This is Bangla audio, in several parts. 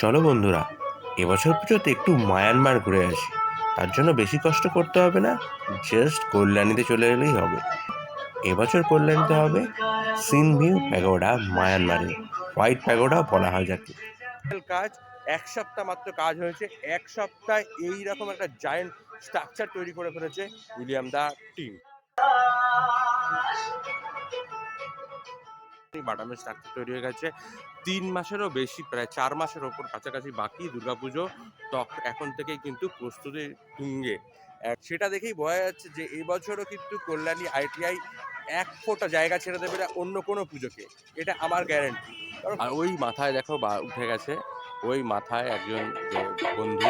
চলো বন্ধুরা, এবছর পুজোতে একটু মায়ানমার ঘুরে আসি। তার জন্য বেশি কষ্ট করতে হবে না জাস্ট কল্যাণীতে চলে এলেই হবে। এবছর কল্যাণীতে হবে সিনভিউ প্যাগোডা মায়ানমারে, হোয়াইট প্যাগোডা বলা হয় যাকে কাজ, এক সপ্তাহ মাত্র কাজ হয়েছে, এক সপ্তাহে এই রকম একটা জায়েন্ট স্ট্রাকচার তৈরি করে ফেলেছে উইলিয়াম দা টিম। বাটামের স্ট্রাকচার তৈরি হয়ে গেছে। তিন মাসেরও বেশি, প্রায় চার মাসের ওপর কাছাকাছি বাকি দুর্গাপুজো তখ এখন থেকেই কিন্তু প্রস্তুতি তুঙ্গে। সেটা দেখেই বোঝা যাচ্ছে যে এবছরও কিন্তু কল্যাণী আইটিআই এক ফোঁটা জায়গা ছেড়ে দেবে না অন্য কোনো পুজোকে। এটা আমার গ্যারেন্টি। আর ওই মাথায় দেখো বা উঠে গেছে, ওই মাথায় একজন বন্ধু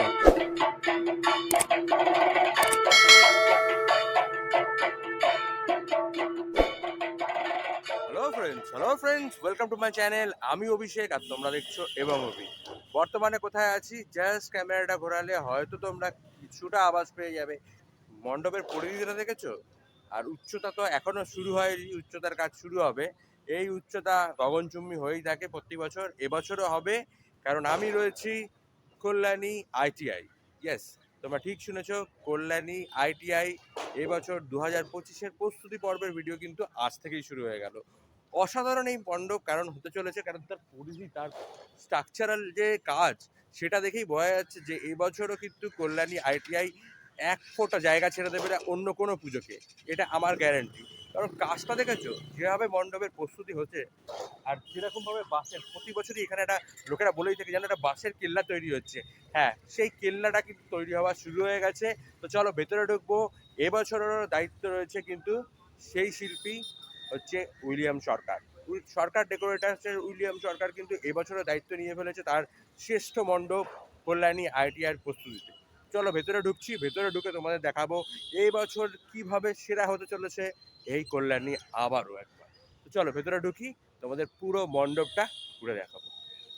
friends hello friends welcome to my channel আমি অভিষেক আর তোমরা দেখছ এবং অভি বর্তমানে কোথায় আছি? জাস্ট ক্যামেরাটা ঘোরালে হয়তো তোমরা কিছুটা আওয়াজ পেয়ে যাবে। মণ্ডপের পরিধিটা দেখেছ? আর উচ্চতা তো এখনও শুরু হয়নি, উচ্চতার কাজ শুরু হবে। এই উচ্চতা গগনচুম্বী হয়েই থাকে প্রতি বছর। এবছরও হবে, কারণ আমি রয়েছি কল্যাণী আইটিআই ইয়েস তোমরা ঠিক শুনেছো, কল্যাণী আইটিআই এবছর দু হাজার পঁচিশের প্রস্তুতি পর্বের ভিডিও কিন্তু আজ থেকেই শুরু হয়ে গেল। অসাধারণ এই মণ্ডপ কারণ হতে চলেছে, কারণ তার পরিধি, তার স্ট্রাকচারাল যে কাজ, সেটা দেখেই বোঝা যাচ্ছে যে এবছরও কিন্তু কল্যাণী আইটিআই এক ফোঁটা জায়গা ছেড়ে দেবে না অন্য কোনো পুজোকে। এটা আমার গ্যারেন্টি কারণ কাজটা দেখেছ? যেভাবে মণ্ডপের প্রস্তুতি হচ্ছে, আর যেরকমভাবে বাসের প্রতি বছরই এখানে একটা, লোকেরা বলেই থাকে, যেন একটা বাসের কেল্লা তৈরি হচ্ছে। হ্যাঁ সেই কেল্লাটা কিন্তু তৈরি হওয়া শুরু হয়ে গেছে। তো চলো ভেতরে ঢুকবো। এবছরেরও দায়িত্ব রয়েছে কিন্তু সেই শিল্পী হচ্ছে উইলিয়াম সরকার। সরকার ডেকোরেটার্সের উইলিয়াম সরকার কিন্তু এবছরের দায়িত্ব নিয়ে ফেলেছে তার শ্রেষ্ঠ মণ্ডপ কল্যাণী আইটিআর প্রস্তুতিতে। চলো ভেতরে ঢুকছি, ভেতরে ঢুকে তোমাদের দেখাবো এই বছর কীভাবে সেরা হতে চলেছে এই কল্যাণী আবারও একবার। তো চলো ভেতরে ঢুকি, তোমাদের পুরো মণ্ডপটা ঘুরে দেখাবো।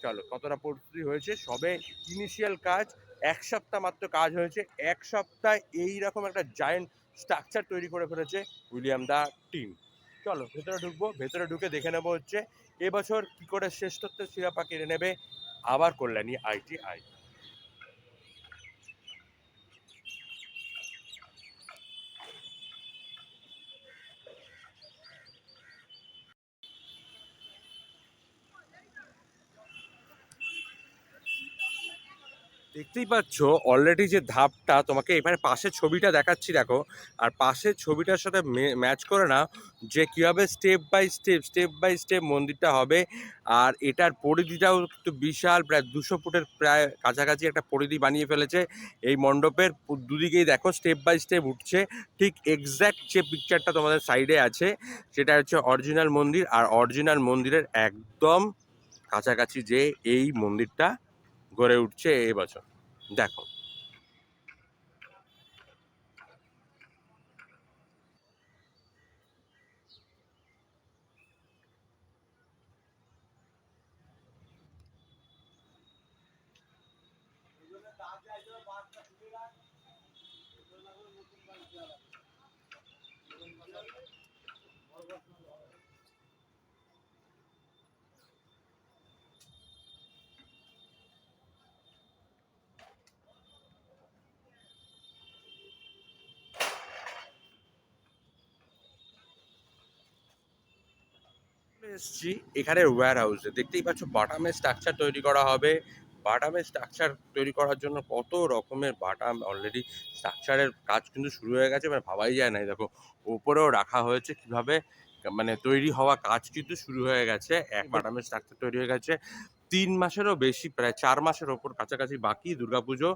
চলো কতটা প্রস্তুতি হয়েছে, সবে ইনিশিয়াল কাজ, এক সপ্তাহ মাত্র কাজ হয়েছে, এক সপ্তাহে এই রকম একটা জায়েন্ট স্ট্রাকচার তৈরি করে ফেলেছে উইলিয়াম দা টিম চলো, ভেতরে ঢুকবো, ভেতরে ঢুকে দেখে নেব হচ্ছে, এবছর কি করে শ্রেষ্ঠত্বের শিরাপা কেড়ে নেবে, আবার কল্যাণী, আইটিআই। দেখতেই পাচ্ছ অলরেডি যে ধাপটা তোমাকে এখানে পাশের ছবিটা দেখাচ্ছি, দেখো। আর পাশের ছবিটার সাথে ম্যাচ করে না যে কীভাবে step by step step by step মন্দিরটা হবে। আর এটার পরিধিটাও একটু বিশাল, প্রায় দুশো ফুটের প্রায় কাছাকাছি একটা পরিধি বানিয়ে ফেলেছে এই মণ্ডপের। দুদিকেই দেখো স্টেপ বাই স্টেপ উঠছে। ঠিক এক্স্যাক্ট যে পিকচারটা তোমাদের সাইডে আছে, সেটা হচ্ছে অরিজিনাল মন্দির। আর অরিজিনাল মন্দিরের একদম কাছাকাছি যে এই মন্দিরটা গড়ে উঠছে এই বছর। দেখো। এসছি এখানে ওয়্যার হাউসে দেখতেই পাচ্ছ বাটামের স্ট্রাকচার তৈরি করা হবে। বাটামের স্ট্রাকচার তৈরি করার জন্য কত রকমের বাটাম অলরেডি স্ট্রাকচারের কাজ কিন্তু শুরু হয়ে গেছে মানে ভাবাই যায় না দেখো। ওপরেও রাখা হয়েছে কীভাবে মানে তৈরি হওয়া কাজ কিন্তু শুরু হয়ে গেছে। এক বাটামের স্ট্রাকচার তৈরি হয়ে গেছে। তিন মাসেরও বেশি প্রায় চার মাসের ওপর কাছাকাছি বাকি দুর্গাপুজো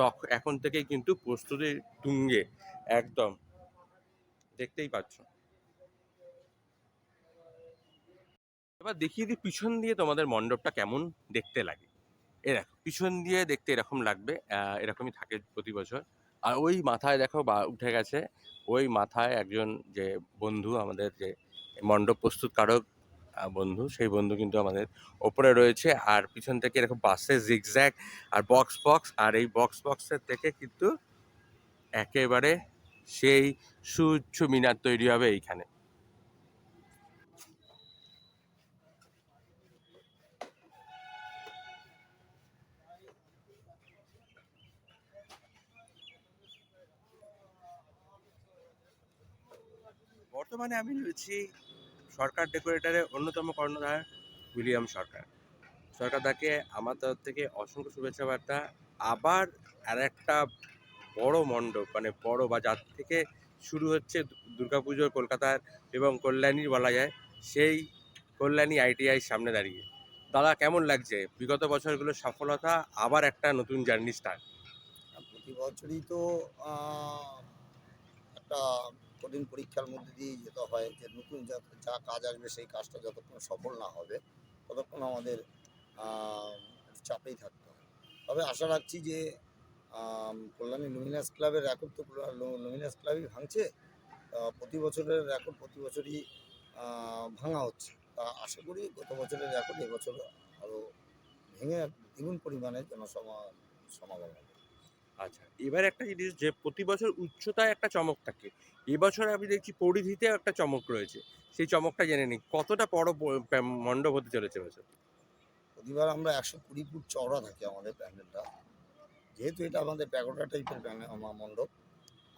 তখ এখন থেকেই কিন্তু প্রস্তুতি তুঙ্গে একদম। দেখতেই পাচ্ছ। এবার দেখিয়ে দিই পিছন দিয়ে তোমাদের মণ্ডপটা কেমন দেখতে লাগে। এ দেখো, পিছন দিয়ে দেখতে এরকম লাগবে এরকমই থাকে প্রতি বছর। আর ওই মাথায় দেখো বা, উঠে গেছে, ওই মাথায় একজন যে বন্ধু আমাদের যে মণ্ডপ প্রস্তুতকারক বন্ধু, সেই বন্ধু কিন্তু আমাদের ওপরে রয়েছে। আর পিছন থেকে এরকম বাসে জিগজ্যাগ আর বক্স বক্স আর এই বক্স বক্সের থেকে কিন্তু একেবারে সেই সুচ্ছ মিনার তৈরি হবে এইখানে। বর্তমানে আমি রয়েছি সরকার ডেকোরেটারের অন্যতম কর্ণধার উইলিয়াম সরকার। সরকার দাকে আমার তরফ থেকে অসংখ্য শুভেচ্ছা বার্তা। আবার আর একটা বড় মণ্ডপ মানে বড় বা যার থেকে শুরু হচ্ছে দুর্গাপুজোর কলকাতার এবং কল্যাণীর বলা যায়, সেই কল্যাণী আইটিআই সামনে দাঁড়িয়ে। দাদা, কেমন লাগছে? বিগত বছরগুলোর সফলতা, আবার একটা নতুন জার্নি স্টার্ট প্রতি বছরই তো একটা কঠিন পরীক্ষার মধ্যে দিয়ে যেতে হয়, যে নতুন যা যা কাজ আসবে সেই কাজটা যতক্ষণ সফল না হবে, ততক্ষণ আমাদের চাপেই থাকতে হয় তবে আশা রাখছি যে কল্যাণী লুমিনাস ক্লাবের রেকর্ড তো লুমিনাস ক্লাবই ভাঙছে প্রতি বছরের রেকর্ড প্রতি বছরই ভাঙা হচ্ছে। তা আশা করি গত বছরের রেকর্ড এবছর আরও ভেঙে দ্বিগুণ পরিমাণে জনসমা সমাগম হবে। আচ্ছা। এবার একটা জিনিস যে প্রতি বছর উচ্চতায় একটা চমক থাকে। এবছর আমি দেখছি পরিধিতে একটা চমক রয়েছে। সেই চমকটা জেনে নিই। কতটা বড় মণ্ডপ হতে চলেছে বছর প্রতিবার আমরা একশো কুড়ি ফুট চওড়া থাকি আমাদের প্যান্ডেলটা। যেহেতু এটা আমাদের প্যাগোডা টাইপের মণ্ডপ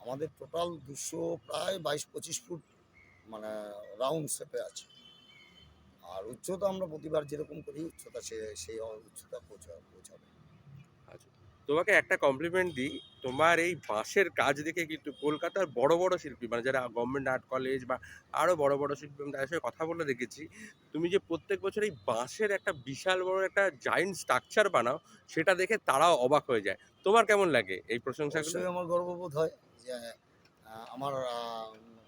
আমাদের টোটাল দুশো প্রায় বাইশ পঁচিশ ফুট মানে রাউন্ড শেপে আছে। আর উচ্চতা আমরা প্রতিবার যেরকম করি উচ্চতা সে সেই উচ্চতা পৌঁছা পৌঁছাবে। তোমাকে একটা কমপ্লিমেন্ট দিই। তোমার এই বাঁশের কাজ দেখে কিন্তু কলকাতার বড় বড় শিল্পী মানে যারা গভর্নমেন্ট আর্ট কলেজ বা আরও বড় বড় শিল্পী আমি তাদের সঙ্গে কথা বলে দেখেছি তুমি যে প্রত্যেক বছর এই বাঁশের একটা বিশাল বড় একটা জায়েন্ট স্ট্রাকচার বানাও সেটা দেখে তারাও অবাক হয়ে যায়। তোমার কেমন লাগে এই অবশ্যই আমার গর্ববোধ হয় যে আমার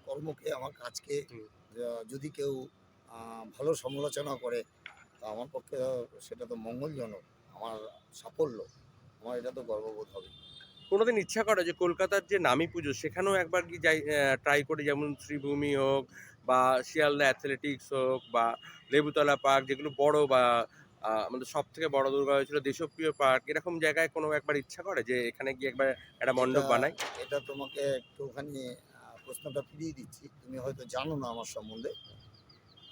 কর্মকে আমার কাজকে যদি কেউ ভালো সমালোচনা করে তা আমার পক্ষে সেটা তো মঙ্গলজনক আমার সাফল্য। আমার এটা তো গর্ববোধ হবে। কোনোদিন ইচ্ছা করে যে কলকাতার যে নামী পুজো সেখানেও একবার কি যাই ট্রাই করি যেমন শ্রীভূমি হোক বা শিয়ালদা অ্যাথলেটিক্স হোক বা লেবুতলা পার্ক যেগুলো বড় বা আমাদের সব থেকে বড় দুর্গা হয়েছিল দেশপ্রিয় পার্ক এরকম জায়গায় কোনো একবার ইচ্ছা করে যে এখানে গিয়ে একবার একটা মণ্ডপ বানাই? এটা তোমাকে একটুখানি প্রশ্নটা ফিরিয়ে দিচ্ছি। তুমি হয়তো জানো না আমার সম্বন্ধে।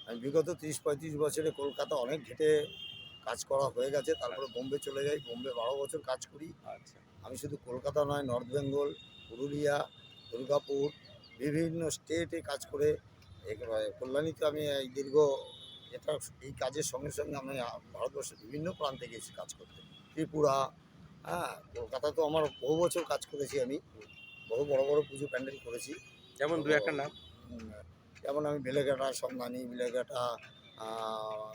আমি বিগত তিরিশ পঁয়ত্রিশ বছরে কলকাতা অনেক ঘেটে কাজ করা হয়ে গেছে তারপরে বোম্বে চলে যাই বোম্বে বারো বছর কাজ করি। আচ্ছা। আমি শুধু কলকাতা নয় নর্থ বেঙ্গল পুরুলিয়া দুর্গাপুর বিভিন্ন স্টেটে কাজ করে কল্যাণীতে আমি এই দীর্ঘ এটা এই কাজের সঙ্গে সঙ্গে আমি ভারতবর্ষের বিভিন্ন প্রান্তে গেছি কাজ করতে। ত্রিপুরা হ্যাঁ কলকাতা তো আমার বহু বছর কাজ করেছি আমি। বহু বড় বড় পুজো প্যান্ডেল করেছি। যেমন দু একটা নাম। যেমন আমি বেলেঘাটা সন্ধানী বেলেঘাটা আহ,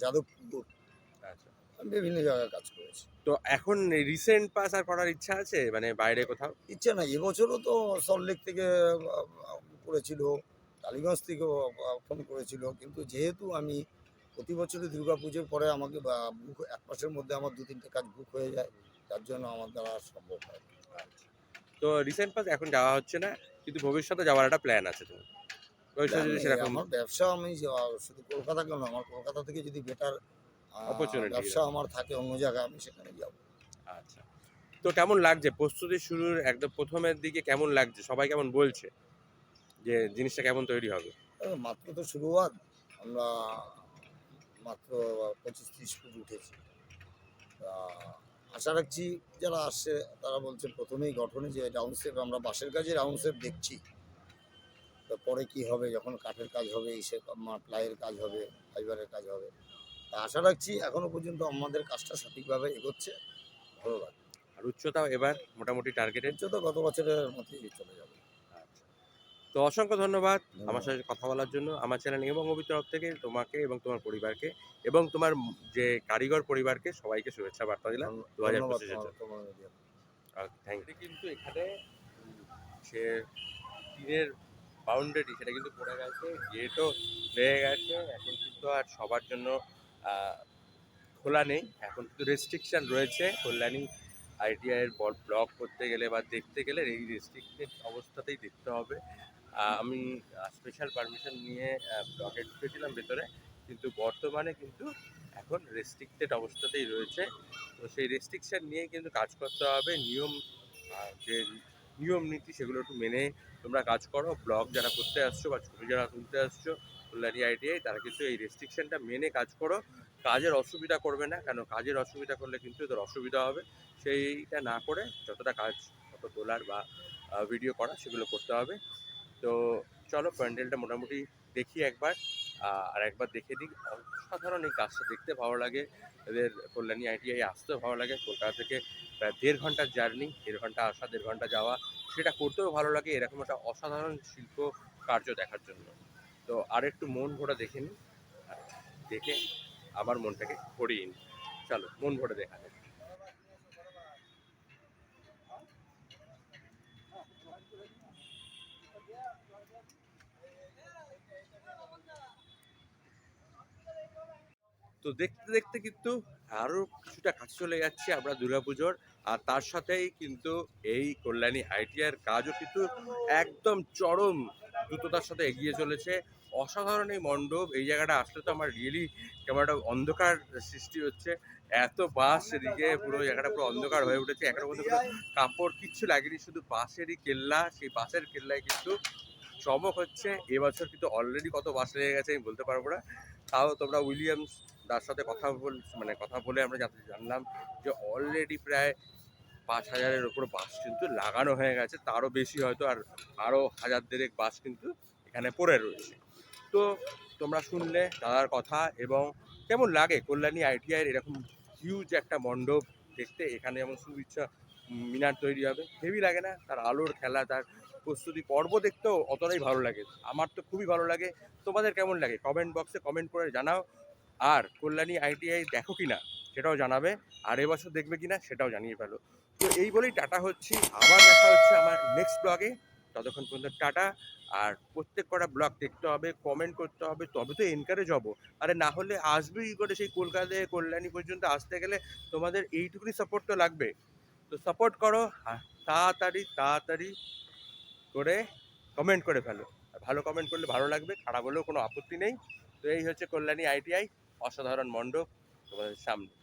যাদবপুর। আচ্ছা। আমি বিভিন্ন জায়গায় কাজ করেছি। তো এখন রিসেন্ট পাস আর করার ইচ্ছা আছে? মানে বাইরে কোথাও? ইচ্ছা না এবছরও তো সল্টলেক থেকে করেছিল। টালিগঞ্জ থেকেও ফোন করেছিল। কিন্তু যেহেতু আমি প্রতি বছরই দুর্গা পুজোর পরে আমাকে বুক এক মাসের মধ্যে আমার দু তিনটে কাজ বুক হয়ে যায় তার জন্য আমার দ্বারা সম্ভব হয় আচ্ছা। তো রিসেন্ট পাস এখন যাওয়া হচ্ছে না কিন্তু ভবিষ্যতে যাওয়ার একটা প্ল্যান আছে তোমার। আমার ব্যবসা আমি শুধু কলকাতা কেন আমার কলকাতা থেকে যদি বেটার ব্যবসা আমার থাকে অন্য জায়গায় আমি সেখানে যাব। আচ্ছা। তো কেমন লাগছে? প্রস্তুতি শুরুর একদম প্রথমের দিকে কেমন লাগছে? সবাই কেমন বলছে যে জিনিসটা কেমন তৈরি হবে? মাত্র তো শুরুয়াত আমরা মাত্র পঁচিশ ত্রিশ ফুট উঠেছি। আশা রাখছি যারা আসছে তারা বলছে প্রথমেই গঠনে যে রাউন্ড শেপ আমরা বাঁশের কাজে রাউন্ড শেপ দেখছি তো পরে কি হবে? যখন কাঠের কাজ হবে ইসে প্লাইয়ের কাজ হবে ফাইবারের কাজ হবে। তা আশা রাখছি এখনও পর্যন্ত আমাদের কাজটা সঠিকভাবে এগোচ্ছে। ভালো লাগছে আর উচ্চতাও এবার মোটামুটি টার্গেটেড তো গত বছরের মতোই চলে যাবে। তো অসংখ্য ধন্যবাদ আমার সাথে কথা বলার জন্য। আমার চ্যানেল এবং অভির তরফ থেকে তোমাকে এবং তোমার পরিবারকে এবং তোমার যে কারিগর পরিবারকে সবাইকে শুভেচ্ছা বার্তা দিলাম ধন্য- 2025 ধন্যবাদ এর জন্য। তোমার- তোমার থ্যাংক ইউ কিন্তু এখানে সে টিনের বাউন্ডারি সেটা কিন্তু পড়ে গেছে গেটও হয়ে গেছে, এখন কিন্তু আর সবার জন্য খোলা নেই, এখন কিন্তু রেস্ট্রিকশান রয়েছে, কল্যাণী আইটিআই এর ব্লক করতে গেলে বা দেখতে গেলে এই রেস্ট্রিক্টেড অবস্থাতেই দেখতে হবে। আমি স্পেশাল পারমিশন নিয়ে ব্লকে ঢুকেছিলাম ভেতরে, কিন্তু বর্তমানে কিন্তু এখন রেস্ট্রিক্টেড অবস্থাতেই রয়েছে। তো সেই রেস্ট্রিকশান নিয়ে কিন্তু কাজ করতে হবে, নিয়ম যে নিয়ম নীতি সেগুলো একটু মেনে তোমরা কাজ করো। ব্লগ যারা করতে আসছো বা ছবি যারা তুলতে আসছো, কল্যাণী আইটিআই, তারা কিন্তু এই রেস্ট্রিকশনটা মেনে কাজ করো। কাজের অসুবিধা করবে না, কেন কাজের অসুবিধা করলে কিন্তু এদের অসুবিধা হবে। সেইটা না করে যতটা কাজ ফটো তোলার বা ভিডিও করা, সেগুলো করতে হবে। তো চলো, প্যান্ডেলটা মোটামুটি দেখি একবার। আর একবার দেখে দিই অসাধারণ এই কাজটা দেখতে ভালো লাগে। এদের কল্যাণী আইটিআই আসতেও ভালো লাগে। কলকাতা থেকে প্রায় দেড় ঘণ্টার জার্নি, দেড় ঘণ্টা আসা, দেড় ঘণ্টা যাওয়া, সেটা করতেও ভালো লাগে এরকম একটা অসাধারণ শিল্প কার্য দেখার জন্য। তো আর একটু মন ভরে দেখে নিন। দেখে আবার মনটাকে ভরিয়ে নিন। চলো, মন ভরে দেখা যাক। তো দেখতে দেখতে কিন্তু আরও কিছুটা কাছে চলে যাচ্ছে আমরা দুর্গাপুজোর। আর তার সাথেই কিন্তু এই কল্যাণী আইটিআর কাজও কিন্তু একদম চরম দ্রুততার সাথে এগিয়ে চলেছে। অসাধারণ এই মণ্ডপ, এই জায়গাটা আসলে তো আমার রিয়েলি কেমন একটা অন্ধকার সৃষ্টি হচ্ছে। এত বাস এদিকে পুরো জায়গাটা পুরো অন্ধকার হয়ে উঠেছে। একের মধ্যে পুরো কাপড় কিচ্ছু লাগেনি, শুধু বাঁশেরই কেল্লা, সেই বাঁশের কেল্লায় কিন্তু চমক হচ্ছে। এবছর কিন্তু অলরেডি কত বাস লেগে গেছে আমি বলতে পারব না। তাও তোমরা উইলিয়ামস তার সাথে কথা বল মানে কথা বলে আমরা যাতে জানলাম যে অলরেডি প্রায় পাঁচ হাজারের উপর বাস কিন্তু লাগানো হয়ে গেছে। তারও বেশি হয়তো আর আরও হাজার দেড়েক বাস কিন্তু এখানে পড়ে রয়েছে। তো তোমরা শুনলে দাদার কথা এবং কেমন লাগে? কল্যাণী আইটিআইয়ের এরকম হিউজ একটা মণ্ডপ দেখতে, এখানে যেমন সুইচ্ছা মিনার তৈরি হবে। হেভি লাগে না? তার আলোর খেলা, তার প্রস্তুতি পর্ব দেখতেও অতটাই ভালো লাগে। আমার তো খুবই ভালো লাগে। তোমাদের কেমন লাগে? কমেন্ট বক্সে কমেন্ট করে জানাও। আর কল্যাণী আইটিআই দেখো কি না সেটাও জানাবে। আর এবছর দেখবে কি না সেটাও জানিয়ে ফেলো। তো এই বলেই টাটা হচ্ছি। আবার দেখা হচ্ছে আমার নেক্সট ব্লগে ততক্ষণ পর্যন্ত টাটা। আর প্রত্যেক কটা ব্লগ দেখতে হবে কমেন্ট করতে হবে, তবে তো এনকারেজ হব। আরে না হলে আসবেই করে সেই কলকাতা থেকে কল্যাণী পর্যন্ত আসতে গেলে তোমাদের এইটুকুনি সাপোর্ট তো লাগবে। তো সাপোর্ট করো। তাড়াতাড়ি তাড়াতাড়ি করে কমেন্ট করে ফেলো। আর ভালো কমেন্ট করলে ভালো লাগবে, খারাপ হলেও কোনো আপত্তি নেই। তো এই হচ্ছে কল্যাণী আইটিআই, অসাধারণ মণ্ডপ তোমাদের সামনে।